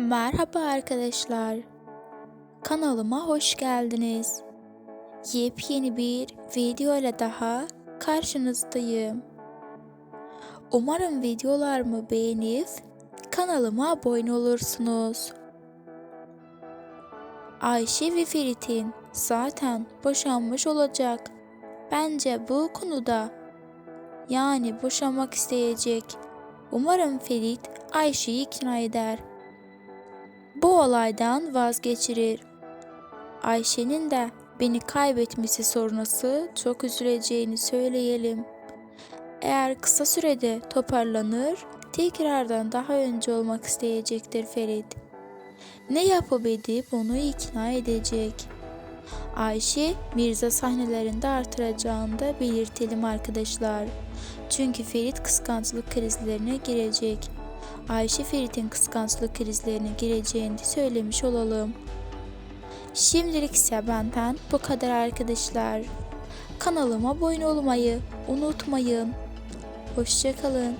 Merhaba arkadaşlar. Kanalıma hoş geldiniz. Yepyeni bir video ile daha karşınızdayım. Umarım videolarımı beğenip kanalıma abone olursunuz. Ayşe ve Ferit'in zaten boşanmış olacak. Bence bu konuda yani boşanmak isteyecek. Umarım Ferit Ayşe'yi ikna eder bu olaydan vazgeçirir. Ayşe'nin de beni kaybetmesi sonrası çok üzüleceğini söyleyelim. Eğer kısa sürede toparlanır, tekrardan daha önce olmak isteyecektir Ferit. Ne yapıp edip onu ikna edecek. Ayşe Mirza sahnelerinde artıracağını da belirtelim arkadaşlar. Çünkü Ferit kıskançlık krizlerine girecek. Ayşe Ferit'in kıskançlık krizlerine gireceğini söylemiş olalım. Şimdilik ise benden bu kadar arkadaşlar. Kanalıma abone olmayı unutmayın. Hoşçakalın.